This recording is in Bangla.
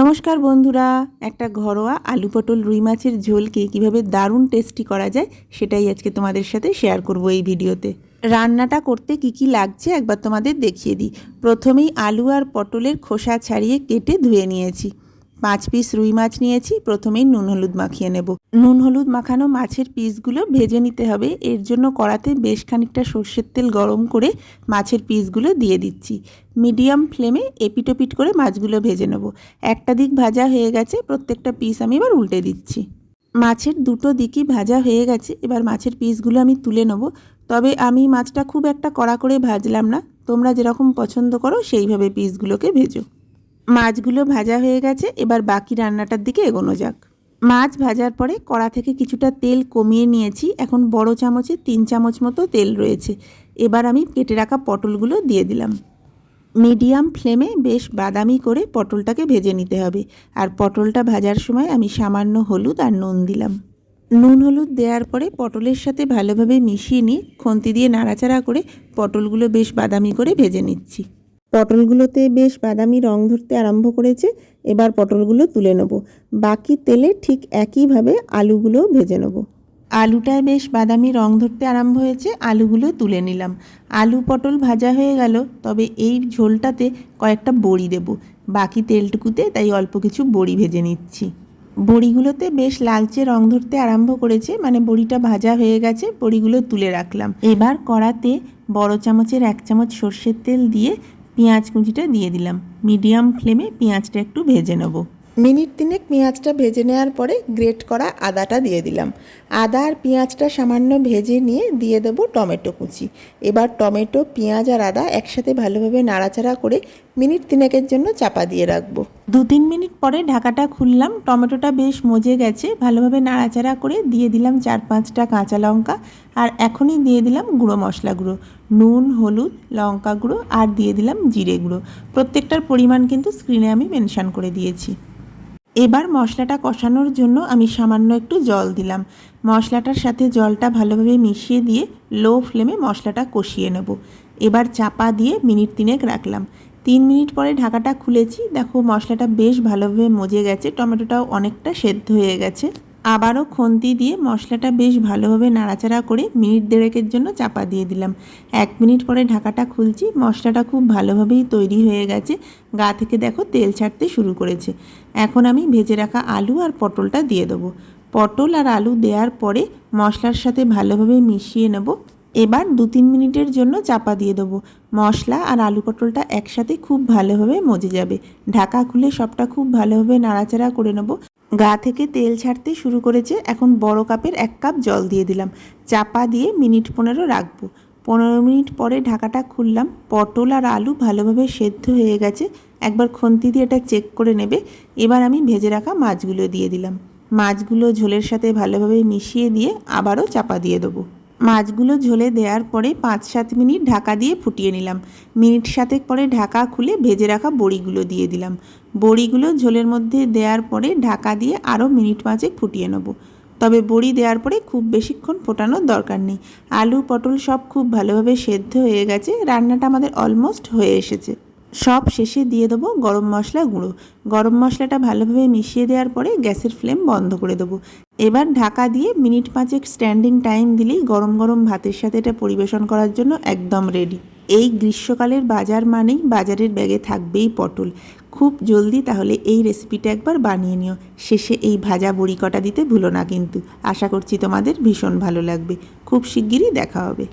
নমস্কার বন্ধুরা, একটা ঘরোয়া আলু পটল রুই মাছের ঝোলকে কীভাবে দারুণ টেস্টি করা যায় সেটাই আজকে তোমাদের সাথে শেয়ার করব এই ভিডিওতে। রান্নাটা করতে কি কি লাগছে একবার তোমাদের দেখিয়ে দিই। প্রথমেই আলু আর পটলের খোসা ছাড়িয়ে কেটে ধুয়ে নিয়েছি। পাঁচ পিস রুই মাছ নিয়েছি, প্রথমেই নুন হলুদ মাখিয়ে নেব। নুন হলুদ মাখানো মাছের পিসগুলো ভেজে নিতে হবে। এর জন্য কড়াতে বেশ খানিকটা সর্ষের তেল গরম করে মাছের পিসগুলো দিয়ে দিচ্ছি। মিডিয়াম ফ্লেমে এপিটোপিট করে মাছগুলো ভেজে নেব। একটা দিক ভাজা হয়ে গেছে, প্রত্যেকটা পিস আমি এবার উল্টে দিচ্ছি। মাছের দুটো দিকই ভাজা হয়ে গেছে, এবার মাছের পিসগুলো আমি তুলে নেব। তবে আমি মাছটা খুব একটা কড়া করে ভাজলাম না। তোমরা যেরকম পছন্দ করো, সেইভাবে পিসগুলোকে ভেজো। মাছগুলো ভাজা হয়ে গেছে, এবার বাকি রান্নাটার দিকে এগোনো যাক। মাছ ভাজার পরে কড়া থেকে কিছুটা তেল কমিয়ে নিয়েছি, এখন বড় চামচে তিন চামচ মতো তেল রয়েছে। এবার আমি কেটে রাখা পটলগুলো দিয়ে দিলাম। মিডিয়াম ফ্লেমে বেশ বাদামি করে পটলটাকে ভেজে নিতে হবে, আর পটলটা ভাজার সময় আমি সামান্য হলুদ আর নুন দিলাম। নুন হলুদ দেওয়ার পরে পটলের সাথে ভালোভাবে মিশিয়ে নিয়ে খন্তি দিয়ে নাড়াচাড়া করে পটলগুলো বেশ বাদামি করে ভেজে নিচ্ছি। পটলগুলোতে বেশ বাদামি রং ধরতে আরম্ভ করেছে, এবার পটলগুলো তুলে নেব। বাকি তেলে ঠিক একইভাবে আলুগুলো ভেজে নেব। আলুটায় বেশ বাদামি রং ধরতে আরম্ভ হয়েছে, আলুগুলো তুলে নিলাম। আলু পটল ভাজা হয়ে গেল, তবে এই ঝোলটাতে কয়েকটা বড়ি দেব। বাকি তেলটুকুতে তাই অল্প কিছু বড়ি ভেজে নিচ্ছি। বড়িগুলোতে বেশ লালচে রং ধরতে আরম্ভ করেছে মানে বড়িটা ভাজা হয়ে গেছে, বড়িগুলো তুলে রাখলাম। এবার কড়াতে বড় চামচের এক চামচ সর্ষের তেল দিয়ে পেঁয়াজ কুঁচিটা দিয়ে দিলাম। মিডিয়াম ফ্লেমে পেঁয়াজটা একটু ভেজে নেব। মিনিট তিনেক পেঁয়াজটা ভেজে নেওয়ার পরে গ্রেট করা আদাটা দিয়ে দিলাম। আদা আর পেঁয়াজটা সামান্য ভেজে নিয়ে দিয়ে দেব টমেটো কুচি। এবার টমেটো, পেঁয়াজ আর আদা একসাথে ভালোভাবে নাড়াচাড়া করে মিনিট তিনেকের জন্য চাপা দিয়ে রাখব। দু তিন মিনিট পরে ঢাকাটা খুললাম। টমেটোটা বেশ মজে গেছে। ভালোভাবে নাড়াচাড়া করে দিয়ে দিলাম চার পাঁচটা কাঁচা লঙ্কা আর এখনই দিয়ে দিলাম গুঁড়ো মশলা গুঁড়ো। নুন, হলুদ, লঙ্কা গুঁড়ো আর দিয়ে দিলাম জিরে গুঁড়ো। প্রত্যেকটার পরিমাণ কিন্তু স্ক্রিনে আমি মেনশান করে দিয়েছি। এবার মশলাটা কষানোর জন্য আমি সামান্য একটু জল দিলাম। মশলাটার সাথে জলটা ভালোভাবে মিশিয়ে দিয়ে লো ফ্লেমে মশলাটা কষিয়ে নেব। এবার চাপা দিয়ে মিনিট তিনেক রাখলাম। তিন মিনিট পরে ঢাকাটা খুলেছি। দেখো মশলাটা বেশ ভালোভাবে মজে গেছে। টমেটোটাও অনেকটা সেদ্ধ হয়ে গেছে। আবারও খন্তি দিয়ে মশলাটা বেশ ভালোভাবে নাড়াচাড়া করে মিনিট দেড়েকের জন্য চাপা দিয়ে দিলাম। এক মিনিট পরে ঢাকাটা খুলছি, মশলাটা খুব ভালোভাবেই তৈরি হয়ে গেছে। গা থেকে দেখো তেল ছাড়তে শুরু করেছে। এখন আমি ভেজে রাখা আলু আর পটলটা দিয়ে দেবো। পটল আর আলু দেওয়ার পরে মশলার সাথে ভালোভাবে মিশিয়ে নেব। এবার দু তিন মিনিটের জন্য চাপা দিয়ে দেবো। মশলা আর আলু পটলটা একসাথে খুব ভালোভাবে মজে যাবে। ঢাকা খুলে সবটা খুব ভালোভাবে নাড়াচাড়া করে নেব। গা থেকে তেল ছাড়তে শুরু করেছে। এখন বড় কাপের এক কাপ জল দিয়ে দিলাম। চাপা দিয়ে মিনিট পনেরো রাখব। পনেরো মিনিট পরে ঢাকাটা খুললাম। পটল আর আলু ভালোভাবে সেদ্ধ হয়ে গেছে। একবার খন্তি দিয়ে এটা চেক করে নেবে। এবার আমি ভেজে রাখা মাছগুলো দিয়ে দিলাম। মাছগুলো ঝোলের সাথে ভালোভাবে মিশিয়ে দিয়ে আবারও চাপা দিয়ে দেবো। মাছগুলো ঝোলে দেওয়ার পরে পাঁচ সাত মিনিট ঢাকা দিয়ে ফুটিয়ে নিলাম। মিনিট সাতেক পরে ঢাকা খুলে ভেজে রাখা বড়িগুলো দিয়ে দিলাম। বড়িগুলো ঝোলের মধ্যে দেওয়ার পরে ঢাকা দিয়ে আরও মিনিট পাঁচেক ফুটিয়ে নেব। তবে বড়ি দেওয়ার পরে খুব বেশিক্ষণ ফোটানোর দরকার নেই। আলু, পটল সব খুব ভালোভাবে সেদ্ধ হয়ে গেছে। রান্নাটা আমাদের অলমোস্ট হয়ে এসেছে। সব শেষে দিয়ে দেবো গরম মশলা গুঁড়ো। গরম মশলাটা ভালোভাবে মিশিয়ে দেওয়ার পরে গ্যাসের ফ্লেম বন্ধ করে দেবো। এবার ঢাকা দিয়ে মিনিট পাঁচেক স্ট্যান্ডিং টাইম দিলেই গরম গরম ভাতের সাথে এটা পরিবেশন করার জন্য একদম রেডি। এই গ্রীষ্মকালের বাজার মানেই বাজারের ব্যাগে থাকবেই পটল। খুব জলদি তাহলে এই রেসিপিটা একবার বানিয়ে নিও। শেষে এই ভাজা বড়ি কটা দিতে ভুলো না কিন্তু। আশা করছি তোমাদের ভীষণ ভালো লাগবে। খুব শিগগিরই দেখা হবে।